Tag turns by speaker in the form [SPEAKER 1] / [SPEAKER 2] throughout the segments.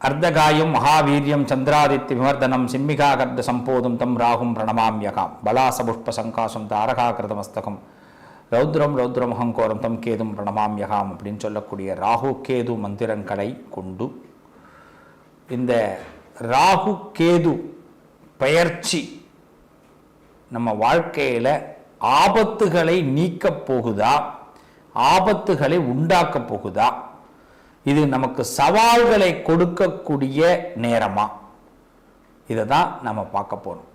[SPEAKER 1] அர்த்தகாயும் மகாவீரியம் சந்திராதித்ய விமர்தனம் சிம்மிகாகர்த சம்போதும் தம் ராகும் பிரணமாமியகாம். பலாசபுஷ்ப சங்காசம் தாரகா கிருதமஸ்தகம் ரௌத்ரம் ரௌத்ரம் அகங்கோரம் தம் கேதும் பிரணமாமியகாம் அப்படின்னு சொல்லக்கூடிய ராகு கேது மந்திரங்களை கொண்டு இந்த ராகு கேது பெயர்ச்சி நம்ம வாழ்க்கையில் ஆபத்துகளை நீக்கப் போகுதா? ஆபத்துகளை உண்டாக்கப் போகுதா? இது நமக்கு சவால்களை கொடுக்கக்கூடிய நேரமா? இதை தான் நம்ம பார்க்க போறோம்.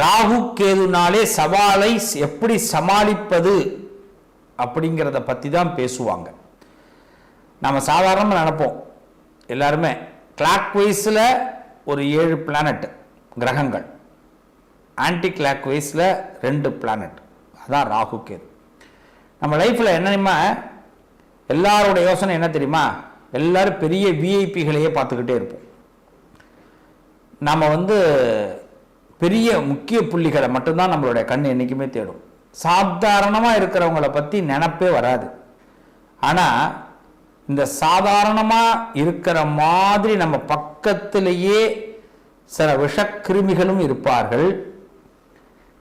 [SPEAKER 1] ராகு கேதுனாலே சவாலை எப்படி சமாளிப்பது அப்படிங்கிறத பற்றி தான் பேசுவாங்க. நம்ம சாதாரணமாக நினப்போம். எல்லாருமே கிளாக் வைஸில் ஒரு ஏழு பிளானட் கிரகங்கள். ஆன்டி கிளாக் வைஸில் ரெண்டு பிளானட் அதான் ராகு கேது. நம்ம லைஃப்பில் என்னென்னமா எல்லாரோட யோசனை என்ன தெரியுமா? எல்லாரும் பெரிய விஐபிகளையே பார்த்துக்கிட்டே இருப்போம். நாம் வந்து பெரிய முக்கிய புள்ளிகளை மட்டும்தான் நம்மளுடைய கண் என்றைக்குமே தேடும். சாதாரணமாக இருக்கிறவங்கள பற்றி நினப்பே வராது. ஆனால் இந்த சாதாரணமாக இருக்கிற மாதிரி நம்ம பக்கத்திலேயே சில விஷக்கிருமிகளும் இருப்பார்கள்.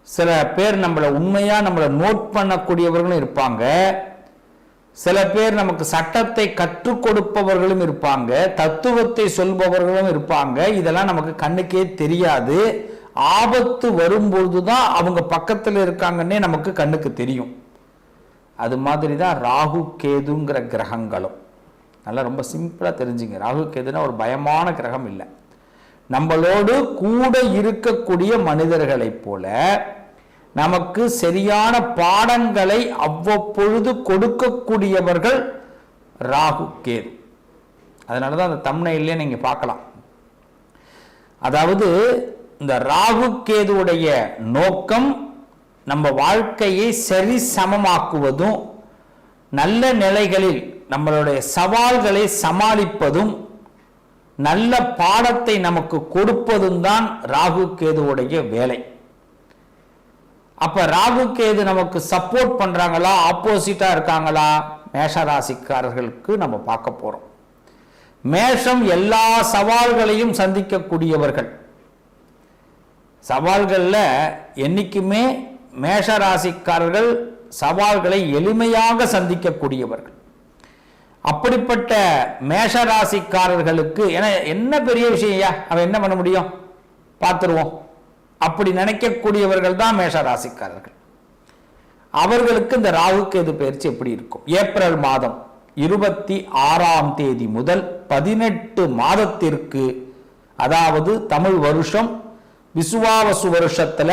[SPEAKER 1] சில பேர் நம்மளை உண்மையாக நம்மளை நோட் பண்ணக்கூடியவர்களும் இருப்பாங்க. சில பேர் நமக்கு சட்டத்தை கற்றுக் கொடுப்பவர்களும் இருப்பாங்க தத்துவத்தை சொல்பவர்களும் இருப்பாங்க. இதெல்லாம் நமக்கு கண்ணுக்கே தெரியாது. ஆபத்து வரும்பொழுது தான் அவங்க பக்கத்தில் இருக்காங்கன்னே நமக்கு கண்ணுக்கு தெரியும். அது மாதிரி தான் ராகு கேதுங்கிற கிரகங்களும். நல்லா ரொம்ப சிம்பிளாக தெரிஞ்சுங்க. ராகு கேதுனா ஒரு பயமான கிரகம் இல்லை. நம்மளோடு கூட இருக்கக்கூடிய மனிதர்களைப் போல நமக்கு சரியான பாடங்களை அவ்வப்பொழுது கொடுக்கக்கூடியவர்கள் ராகு கேது. அதனால தான் அந்த தம்னையிலே நீங்கள் பார்க்கலாம். அதாவது இந்த ராகு கேதுவுடைய நோக்கம் நம்ம வாழ்க்கையை சரி சமமாக்குவதும் நல்ல நிலைகளில் நம்மளுடைய சவால்களை சமாளிப்பதும் நல்ல பாடத்தை நமக்கு கொடுப்பதும் தான் ராகு கேதுவுடைய வேலை. அப்ப ராகு கேது நமக்கு சப்போர்ட் பண்றாங்களா? ஆப்போசிட்டா இருக்காங்களா? மேஷ ராசிக்காரர்களுக்கு நம்ம பார்க்க போறோம். மேஷம் எல்லா சவால்களையும் சந்திக்கக்கூடியவர்கள். சவால்களில் என்னைக்குமே மேஷ ராசிக்காரர்கள் சவால்களை எளிமையாக சந்திக்கக்கூடியவர்கள். அப்படிப்பட்ட மேஷ ராசிக்காரர்களுக்கு ஏன்னா என்ன பெரிய விஷயம் ஐயா? அவன் என்ன பண்ண முடியும்? பார்த்துருவோம். அப்படி நினைக்கக்கூடியவர்கள் தான் மேஷ ராசிக்காரர்கள் அவர்களுக்கு இந்த ராகு கேது பயிற்சி எப்படி இருக்கும்? ஏப்ரல் மாதம் இருபத்தி ஆறாம் தேதி முதல் பதினெட்டு மாதத்திற்கு அதாவது தமிழ் வருஷம் விசுவாவசு வருஷத்துல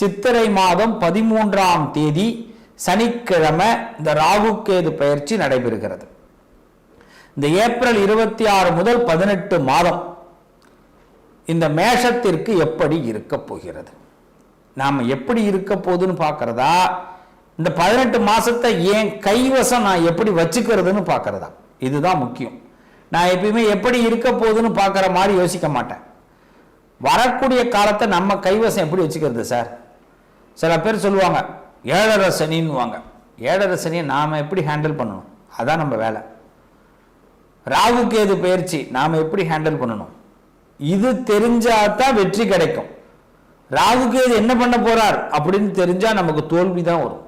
[SPEAKER 1] சித்திரை மாதம் பதிமூன்றாம் தேதி சனிக்கிழமை இந்த ராகுகேது பயிற்சி நடைபெறுகிறது. இந்த ஏப்ரல் இருபத்தி ஆறு முதல் பதினெட்டு மாதம் இந்த மேஷத்திற்கு எப்படி இருக்க போகிறது? நாம் எப்படி இருக்க போகுதுன்னு பார்க்குறதா? இந்த பதினெட்டு மாதத்தை என் கைவசம் நான் எப்படி வச்சுக்கிறதுன்னு பார்க்குறதா? இதுதான் முக்கியம். நான் எப்பயுமே எப்படி இருக்க போகுதுன்னு பார்க்குற மாதிரி யோசிக்க மாட்டேன். வரக்கூடிய காலத்தை நம்ம கைவசம் எப்படி வச்சுக்கிறது சார்? சில பேர் சொல்லுவாங்க ஏழரை சனின்னுவாங்க ஏழரை சனியை நாம் எப்படி ஹேண்டில் பண்ணணும்? அதான் நம்ம வேலை. ராகுக்கு எது பயிற்சி நாம் எப்படி ஹேண்டில் பண்ணணும்? இது தெரிஞ்சாதான் வெற்றி கிடைக்கும். ராகுக்கு இது என்ன பண்ண போறார் அப்படின்னு தெரிஞ்சா நமக்கு தோல்வி தான் வரும்.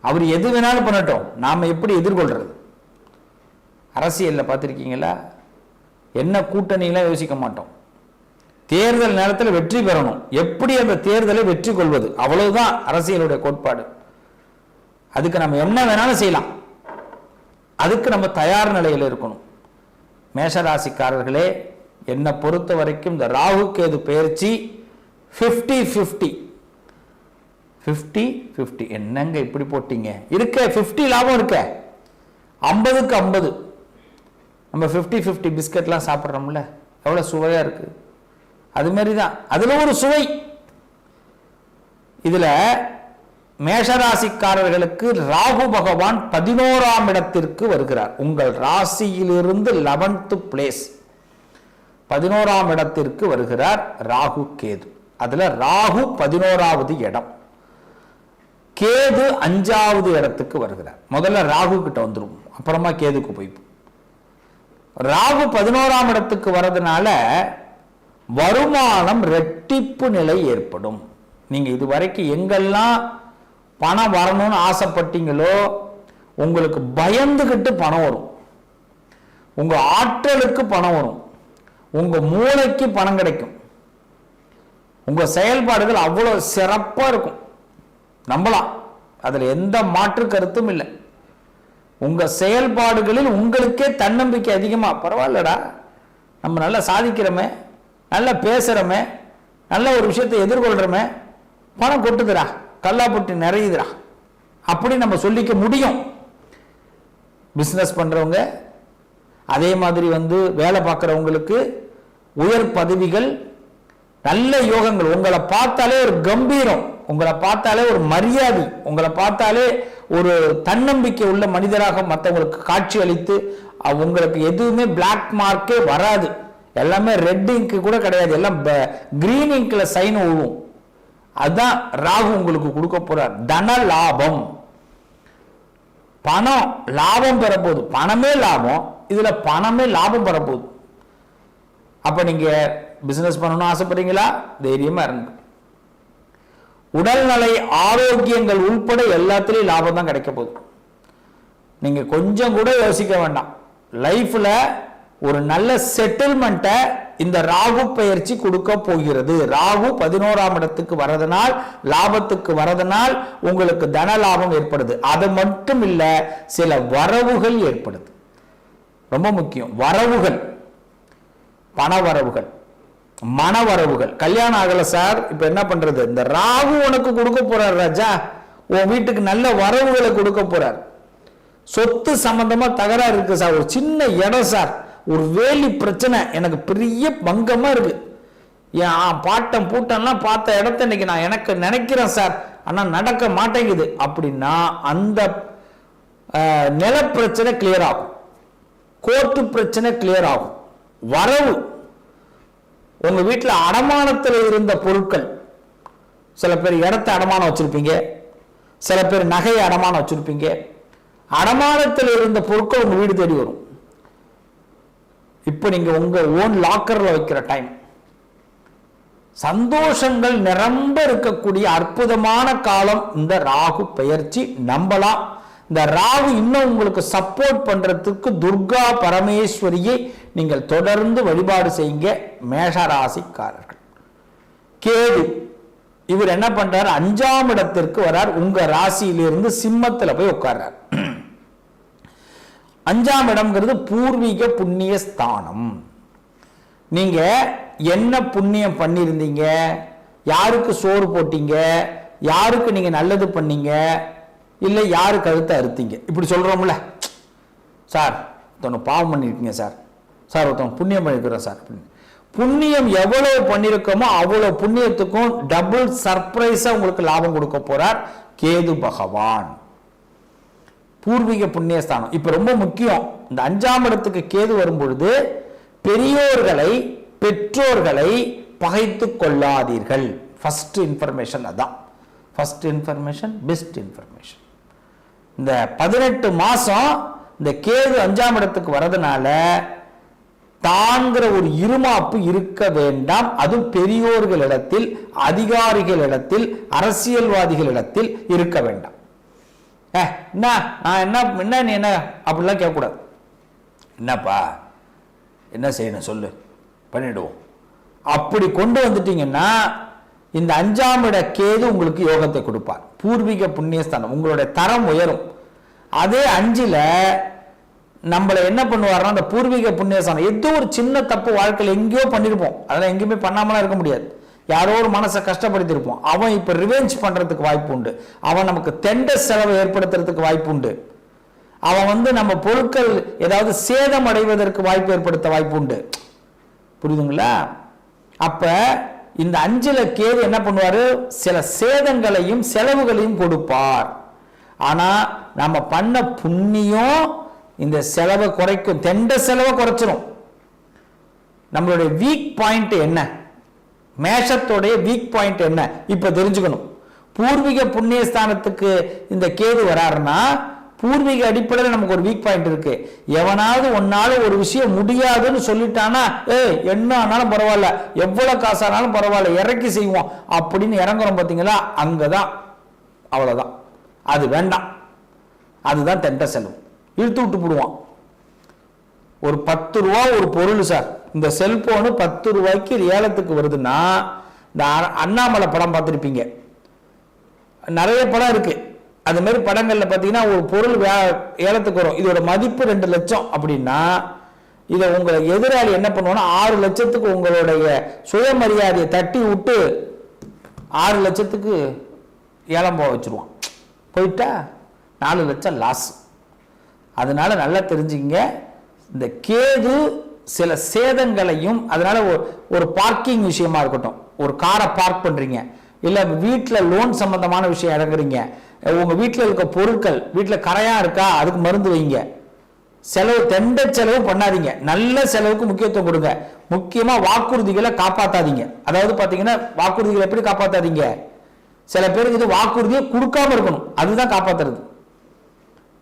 [SPEAKER 1] அவர் எது வேணாலும் பண்ணட்டும். நாம் எப்படி எதிர்கொள்றது? அரசியலில் பார்த்துருக்கீங்களா? என்ன கூட்டணியெல்லாம் யோசிக்க மாட்டோம். தேர்தல் நேரத்தில் வெற்றி பெறணும். எப்படி அந்த தேர்தலை வெற்றி கொள்வது? அவ்வளவுதான் அரசியலுடைய கோட்பாடு. அதுக்கு நம்ம என்ன வேணாலும் செய்யலாம். அதுக்கு நம்ம தயார் நிலையில் இருக்கணும். மேஷராசிக்காரர்களே என்னை பொறுத்த வரைக்கும் இந்த ராகு கேது பயிற்சி ஃபிஃப்டி ஃபிஃப்டி ஃபிஃப்டி ஃபிஃப்டி என்னங்க இப்படி போட்டீங்க? இருக்க ஃபிஃப்டி லாபம் இருக்க. ஐம்பதுக்கு ஐம்பது. நம்ம ஃபிஃப்டி ஃபிஃப்டி பிஸ்கட்லாம் சாப்பிட்றோம்ல எவ்வளோ சுவையாக இருக்குது அது மாதிரி தான் அதில் ஒரு சுவை. இதில் மேஷராசிக்காரர்களுக்கு ராகு பகவான் பதினோராம் இடத்திற்கு வருகிறார். உங்கள் ராசியிலிருந்து லெவன்த்து பிளேஸ் பதினோராம் இடத்திற்கு வருகிறார் ராகு கேது. அதுல ராகு பதினோராவது இடம். கேது அஞ்சாவது இடத்துக்கு வருகிறார். முதல்ல ராகு கிட்ட வந்துடும் அப்புறமா கேதுக்கு போய்ப்போம் ராகு பதினோராம் இடத்துக்கு வர்றதுனால வருமானம் ரெட்டிப்பு நிலை ஏற்படும். நீங்க இது வரைக்கும் எங்கெல்லாம் பணம் வரணும்னு ஆசைப்பட்டீங்களோ உங்களுக்கு பயந்துகிட்டு பணம் வரும். உங்க ஆற்றலுக்கு பணம் வரும். உங்க மூளைக்கு பணம் கிடைக்கும். உங்க செயல்பாடுகள் அவ்வளவு சிறப்பா இருக்கும். நம்பலாம். அதுல எந்த மாற்று கருத்தும் இல்லை. உங்க செயல்பாடுகளில் உங்களுக்கே தன்னம்பிக்கை அதிகமா. பரவாயில்லடா. நம்ம நல்லா சாதிக்கிறோமே. நல்லா பேசுறோமே. நல்ல ஒரு விஷயத்தை எதிர்கொள்றோமே. பணம் கொட்டுதுடா. கல்லாப்பட்டி நிறையுதுடா. அப்படி நம்ம சொல்லிக்க முடியும். பிஸ்னஸ் பண்றவங்க அதே மாதிரி வந்து வேலை பார்க்குறவங்களுக்கு உயர் பதவிகள் நல்ல யோகங்கள். உங்களை பார்த்தாலே ஒரு கம்பீரம். உங்களை பார்த்தாலே ஒரு மரியாதை. உங்களை பார்த்தாலே ஒரு தன்னம்பிக்கை உள்ள மனிதராக மற்றவங்களுக்கு காட்சி அளித்து உங்களுக்கு எதுவுமே பிளாக் மார்க்கே வராது. எல்லாமே ரெட் இங்க் கூட கிடையாது. எல்லாம் கிரீன் இங்க்ல சைன் விழுவும் அதுதான் ராகு உங்களுக்கு கொடுக்க போறார். தன லாபம். பணம் லாபம் பெறப்போகுது. பணமே லாபம். இதுல பணமே லாபம் பெறப்போகுது. அப்போ நீங்கள் பிஸ்னஸ் பண்ணணும்னு ஆசைப்படுறீங்களா? தைரியமாக இருங்க. உடல்நலை ஆரோக்கியங்கள் உள்பட எல்லாத்துலேயும் லாபம் தான் கிடைக்க போகுது. நீங்கள் கொஞ்சம் கூட யோசிக்க வேண்டாம். லைஃப்பில் ஒரு நல்ல செட்டில்மெண்ட்டை இந்த ராகு பயிற்சி கொடுக்க போகிறது. ராகு பதினோராம் இடத்துக்கு வரதுனால் லாபத்துக்கு வரதனால் உங்களுக்கு தன லாபம் ஏற்படுது. அது மட்டும் இல்லை சில வரவுகள் ஏற்படுது. ரொம்ப முக்கியம். வரவுகள். பண வரவுகள் கல்யாணம் ஆகலை சார் இப்போ என்ன பண்ணுறது இந்த ராகு உனக்கு கொடுக்க போகிறார் ராஜா. உன் வீட்டுக்கு நல்ல வரவுகளை கொடுக்க போகிறார் சொத்து சம்மந்தமாக தகராறு இருக்குது சார். ஒரு சின்ன இடம் சார். ஒரு வேலி பிரச்சனை. எனக்கு பெரிய பங்கமாக இருக்குது என் பாட்டம் பூட்டம்லாம் பார்த்த இடத்த இன்னைக்கு நான் எனக்கு நினைக்கிறேன் சார். ஆனால் நடக்க மாட்டேங்குது. அப்படின்னா அந்த நிலப்பிரச்சனை கிளியர் ஆகும். கோர்ட்டு பிரச்சனை கிளியர் ஆகும். வரவு. உங்க வீட்டில் அடமானத்தில் இருந்த பொருட்கள். சில பேர் இடத்த அடமானம் வச்சிருப்பீங்க. சில பேர் நகையை அடமானம் வச்சிருப்பீங்க. அடமானத்தில் இருந்த பொருட்கள் உங்க வீடு தேடி வரும். இப்போ நீங்க உங்க ஓன் லாக்கர்ல வைக்கிற டைம் சந்தோஷங்கள் நிரம்ப இருக்கக்கூடிய அற்புதமான காலம் இந்த ராகு பெயர்ச்சி நம்பலாம். இந்த ராகு இன்னும் உங்களுக்கு சப்போர்ட் பண்றதுக்கு துர்கா பரமேஸ்வரியை நீங்கள் தொடர்ந்து வழிபாடு செய்யுங்க மேஷராசிக்காரர்கள் கேது இவர் என்ன பண்றார்? அஞ்சாம் இடத்திற்கு வரார். உங்க ராசியிலிருந்து சிம்மத்தில் போய் உட்கார்றார். அஞ்சாம் இடம்ங்கிறது பூர்வீக புண்ணிய ஸ்தானம். நீங்க என்ன புண்ணியம் பண்ணியிருந்தீங்க? யாருக்கு சோறு போட்டீங்க? யாருக்கு நீங்க நல்லது பண்ணீங்க? இல்லை யார் கழுத்தை அறுத்தீங்க? இப்படி சொல்கிறோம்ல சார் ஒருத்தவனை பாவம் பண்ணியிருக்கீங்க சார். சார் ஒருத்தவன் புண்ணியம் பண்ணியிருக்கிறோம் சார். அப்படின்னு. புண்ணியம் எவ்வளோ பண்ணியிருக்கோமோ அவ்வளோ புண்ணியத்துக்கும் டபுள் சர்ப்ரைஸாக உங்களுக்கு லாபம் கொடுக்க போகிறார் கேது பகவான். பூர்வீக புண்ணியஸ்தானம். இப்போ ரொம்ப முக்கியம் இந்த அஞ்சாம் இடத்துக்கு கேது வரும்பொழுது பெரியோர்களை பெற்றோர்களை பகைத்து கொள்ளாதீர்கள். ஃபஸ்ட் இன்ஃபர்மேஷன் அதான். ஃபஸ்ட் இன்ஃபர்மேஷன் பெஸ்ட் இன்ஃபர்மேஷன் இந்த பதினெட்டு மாதம் இந்த கேது அஞ்சாம் இடத்துக்கு வரதுனால தாங்கிற ஒரு இருமாப்பு இருக்க வேண்டாம். அதுவும் பெரியோர்களிடத்தில் அதிகாரிகளிடத்தில் அரசியல்வாதிகளிடத்தில் இருக்க வேண்டாம். ஏ என்ன? நான் என்ன என்ன நீ என்ன? அப்படிலாம் கேட்கக்கூடாது. என்னப்பா? என்ன செய்யணும் சொல்லு. பண்ணிடுவோம். அப்படி கொண்டு வந்துட்டீங்கன்னா இந்த அஞ்சாம் இட கேது உங்களுக்கு யோகத்தை கொடுப்பார். பூர்வீக புண்ணியஸ்தானம். உங்களுடைய தரம் உயரும். அதே அஞ்சில் நம்மளை என்ன பண்ணுவாருன்னா அந்த பூர்வீக புண்ணியஸ்தானம். ஏதோ ஒரு சின்ன தப்பு வாழ்க்கையில் எங்கேயோ பண்ணியிருப்போம் அதெல்லாம் எங்கேயுமே பண்ணாமலாம் இருக்க முடியாது. யாரோ ஒரு மனசை கஷ்டப்படுத்தியிருப்போம். அவன் இப்போ ரிவெஞ்ச் பண்ணுறதுக்கு வாய்ப்பு உண்டு. அவன் நமக்கு தெண்ட செலவை ஏற்படுத்துறதுக்கு வாய்ப்பு உண்டு. அவன் வந்து நம்ம பொருட்கள் ஏதாவது சேதம் அடைவதற்கு வாய்ப்பு ஏற்படுத்த வாய்ப்பு உண்டு. புரியுதுங்களா? அப்போ இந்த அஞ்சுல கேது என்ன பண்ணுவார்? சில சேதங்களையும் செலவுகளையும் கொடுப்பார். ஆனால் நம்ம பண்ண புண்ணியம் இந்த செலவை குறைக்கும். தெண்ட செலவை குறைச்சிரும். நம்மளுடைய வீக் பாயிண்ட் என்ன? மேஷத்தோடைய வீக் பாயிண்ட் என்ன? இப்போ தெரிஞ்சுக்கணும். பூர்வீக புண்ணியஸ்தானத்துக்கு இந்த கேது வராருன்னா பூர்வீக அடிப்படையில் நமக்கு ஒரு வீக் பாயிண்ட் இருக்கு. எவனாவது ஒன்னால ஒரு விஷயம் முடியாதுன்னு சொல்லிட்டானா ஏய் என்ன ஆனாலும் பரவாயில்ல. எவ்வளவு காசானாலும் பரவாயில்ல. இறக்கி செய்வோம். அப்படின்னு இறங்குறோம் பார்த்தீங்களா? அங்கதான். அவ்வளவுதான். அது வேண்டாம். அதுதான் தெண்ட செலவு. இழுத்து விட்டு போடுவான். ஒரு பத்து ரூபா ஒரு பொருள் சார். இந்த செல்போனு பத்து ரூபாய்க்கு ஏலத்துக்கு வருதுன்னா இந்த அண்ணாமலை படம் பார்த்துருப்பீங்க. நிறைய படம் இருக்குது அது மாதிரி படங்களில் பார்த்தீங்கன்னா ஒரு பொருள் வே- ஏலத்துக்கு வரும். இதோட மதிப்பு ரெண்டு லட்சம் அப்படின்னா இதை உங்களை எதிராளி என்ன பண்ணுவான்னா ஆறு லட்சத்துக்கு உங்களுடைய சுயமரியாதையை தட்டி விட்டு ஆறு லட்சத்துக்கு ஏலம் போக வச்சுருவான். போயிட்டா? நாலு லட்சம் லாஸ் அதனால நல்லா தெரிஞ்சுங்க இந்த கேது சில சேதங்களையும் அதனால ஒரு- ஒரு பார்க்கிங் விஷயமா இருக்கட்டும். ஒரு காரை பார்க் பண்ணுறீங்க இல்லை வீட்டில் லோன் சம்பந்தமான விஷயம் இறங்குறீங்க. உங்கள் வீட்டில் இருக்க பொருட்கள் வீட்டில் கரையாக இருக்கா? அதுக்கு மருந்து வைங்க. செலவு தெண்ட செலவு பண்ணாதீங்க. நல்ல செலவுக்கு முக்கியத்துவம் கொடுங்க. முக்கியமாக வாக்குறுதிகளை காப்பாற்றாதீங்க அதாவது பார்த்தீங்கன்னா வாக்குறுதிகளை எப்படி காப்பாற்றாதீங்க சில பேருக்கு இது வாக்குறுதியை கொடுக்காம இருக்கணும். அதுதான் காப்பாத்துறது.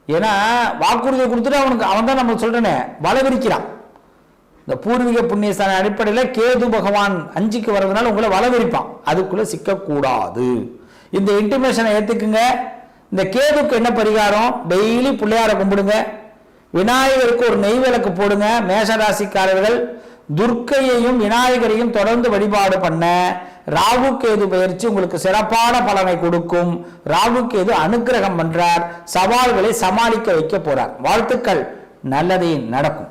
[SPEAKER 1] ஏன்னா வாக்குறுதியை கொடுத்துட்டு அவனுக்கு அவன் தான் நம்ம சொல்கிறேனே வளவிரிக்கிறான். இந்த பூர்வீக புண்ணியஸ்தான அடிப்படையில் கேது பகவான் அஞ்சுக்கு வர்றதுனால உங்களை வளவிரிப்பான். அதுக்குள்ளே சிக்கக்கூடாது. இந்த இன்டிமேஷனை ஏற்றுக்குங்க இந்த கேதுக்கு என்ன பரிகாரம்? டெய்லி பிள்ளையார கும்பிடுங்க. விநாயகருக்கு ஒரு நெய் விளக்கு போடுங்க. மேஷராசிக்காரர்கள் துர்க்கையையும் விநாயகரையும் தொடர்ந்து வழிபாடு பண்ண ராகு கேது பயிற்சி உங்களுக்கு சிறப்பான பலனை கொடுக்கும். ராகு கேது அனுக்கிரகம் பண்றார். சவால்களை சமாளிக்க வைக்க போறார். வாழ்த்துக்கள். நல்லதே நடக்கும்.